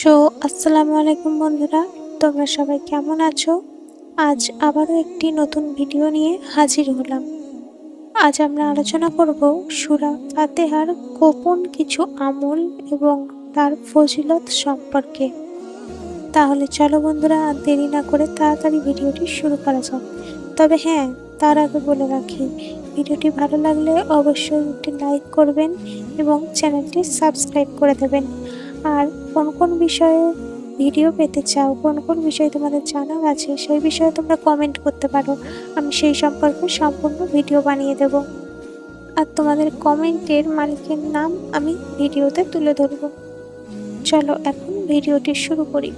So, আসসালামু আলাইকুম বন্ধুরা, তোমরা সবাই কেমন আছো? আজ আবারও একটি নতুন ভিডিও নিয়ে হাজির হলাম। আজ আমরা আলোচনা করব সুরা ফাতেহার গোপন কিছু আমল এবং তার ফজিলত সম্পর্কে। তাহলে চলো বন্ধুরা, আর দেরি না করে তাড়াতাড়ি ভিডিওটি শুরু করা যাক। তবে হ্যাঁ তার আগে বলে রাখি, ভিডিওটি ভালো লাগলে অবশ্যই একটি লাইক করবেন এবং চ্যানেলটি সাবস্ক্রাইব করে দেবেন। আর কোন কোন বিষয়ে ভিডিও পেতে চাও, কোন কোন বিষয়ে তোমাদের জানার আছে, সেই বিষয়ে তোমরা কমেন্ট করতে পারো। আমি সেই সম্পর্কে সম্পূর্ণ ভিডিও বানিয়ে দেব। আর তোমাদের কমেন্টের মালিকের নাম আমি ভিডিওতে তুলে ধরব। চলো এখন ভিডিওটি শুরু করি।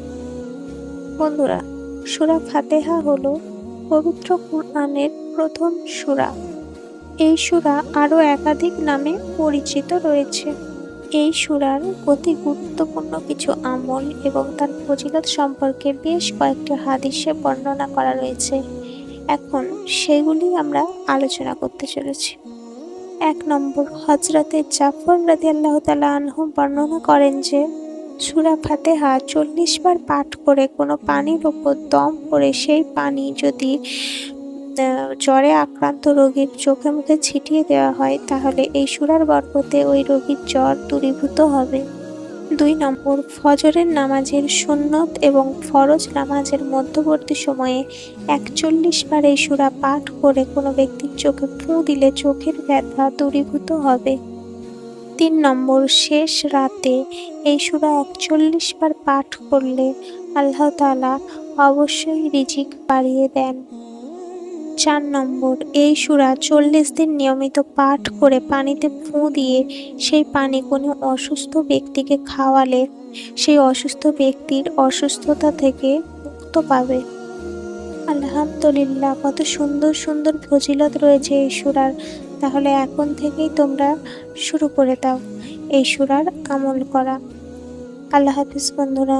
বন্ধুরা, সুরা ফাতেহা হলো পবিত্র কুরআনের প্রথম সুরা। এই সুরা আরও একাধিক নামে পরিচিত রয়েছে। এই সুরার অতি গুরুত্বপূর্ণ কিছু আমল এবং তার ফজিলত সম্পর্কে বেশ কয়েকটি হাদিসে বর্ণনা করা রয়েছে। এখন সেগুলি আমরা আলোচনা করতে চলেছি। এক নম্বর হজরতে জাফর রাদি আল্লাহ তালা আনহু বর্ণনা করেন যে, সুরা ফাতেহা চল্লিশ বার পাঠ করে কোনো পানির ওপর দম করে সেই পানি যদি জ্বরে আক্রান্ত রোগীর চোখে মুখে ছিটিয়ে দেওয়া হয়, তাহলে এই সুরার বরকতে ওই রোগীর জ্বর দূরীভূত হবে। দুই নম্বর, ফজরের নামাজের সুন্নত এবং ফরজ নামাজের মধ্যবর্তী সময়ে একচল্লিশ বার এই সুরা পাঠ করে কোনো ব্যক্তির চোখে ফুঁ দিলে চোখের ব্যথা দূরীভূত হবে। তিন নম্বর, শেষ রাতে এই সুরা একচল্লিশ বার পাঠ করলে আল্লাহ তাআলা অবশ্যই রিজিক বাড়িয়ে দেন। চার নম্বর। এই সুরা চল্লিশ দিন নিয়মিত পাঠ করে পানিতে ফুঁ দিয়ে সেই পানি কোনো অসুস্থ ব্যক্তিকে খাওয়ালে সেই অসুস্থ ব্যক্তির অসুস্থতা থেকে মুক্ত পাবে। আলহামদুলিল্লাহ, কত সুন্দর সুন্দর ফজিলত রয়েছে এই সুরার। তাহলে এখন থেকেই তোমরা শুরু করে দাও এই সুরার আমল করা। আল্লাহ হাফিজ বন্ধুরা।